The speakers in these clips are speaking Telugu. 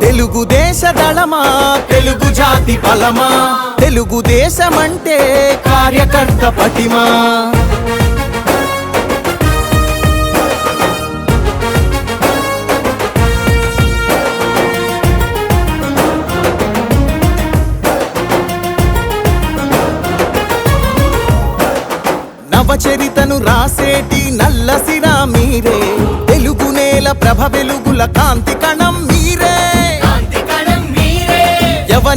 తెలుగుదేశ దళమా తెలుగు జాతి బలమా తెలుగుదేశమంటే కార్యకర్త పటిమా. నవచరితను రాసేటి నల్లసిరా మీరే తెలుగు నేల ప్రభ వెలుగుల కాంతి కణం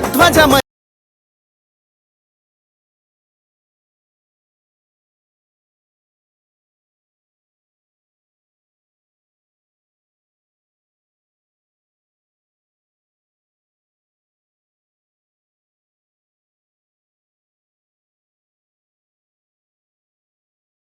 ध्वजम